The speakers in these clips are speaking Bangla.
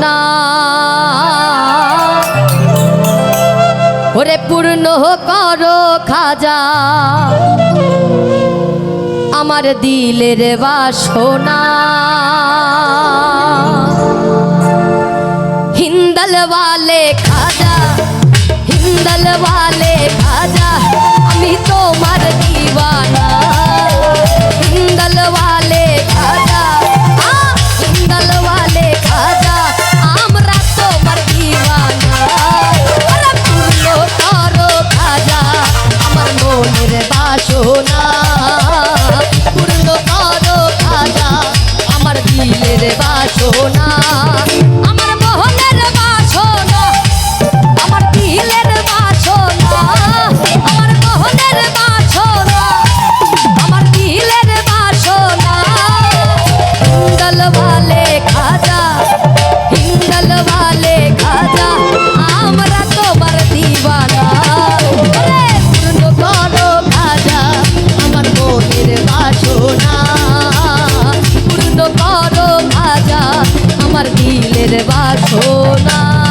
না। ওরে পূর্ণ করো খাজা। আমার দিলের বাসনা। সোনা বালে খাজা হিন্দলওয়ালে খাজা। রাজা আমার দিলের বাসনা।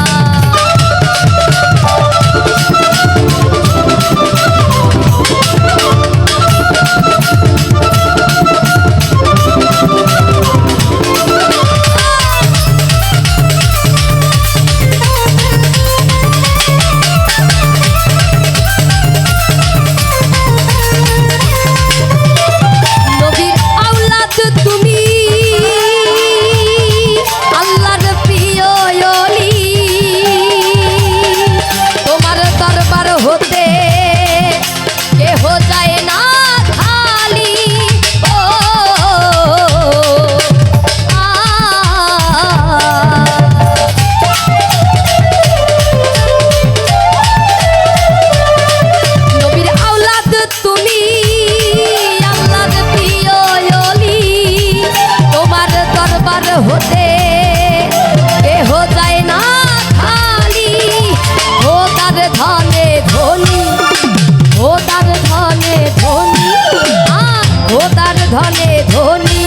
তার ধনে ধনি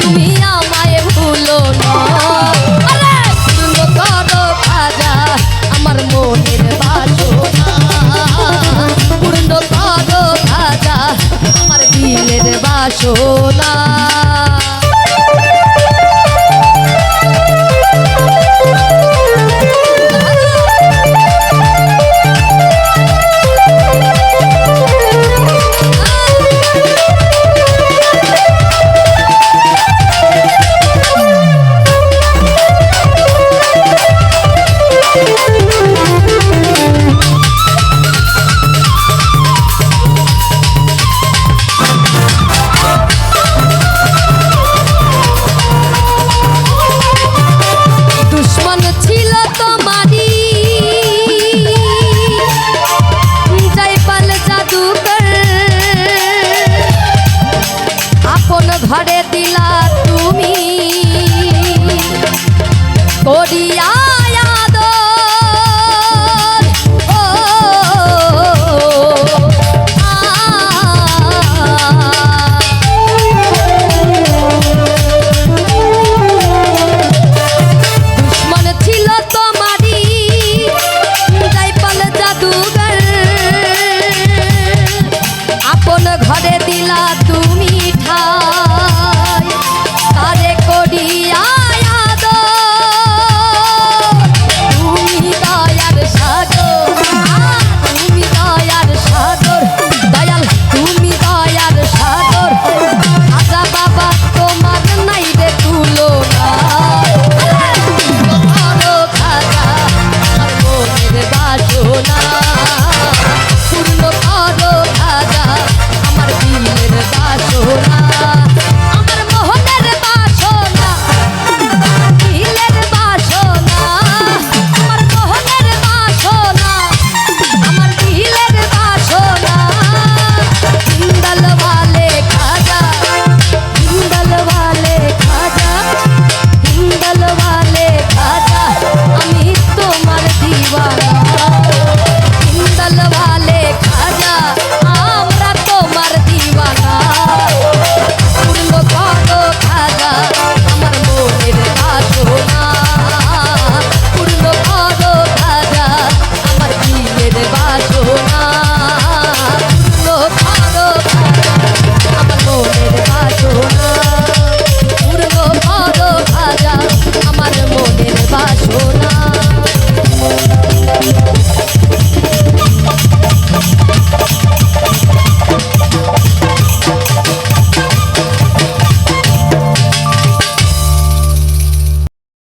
তুমি আমায় ভুলো আমার বাসনা পূর্ণ করো খাজা আমার দিলের বাসনা। তুমি। করিয়া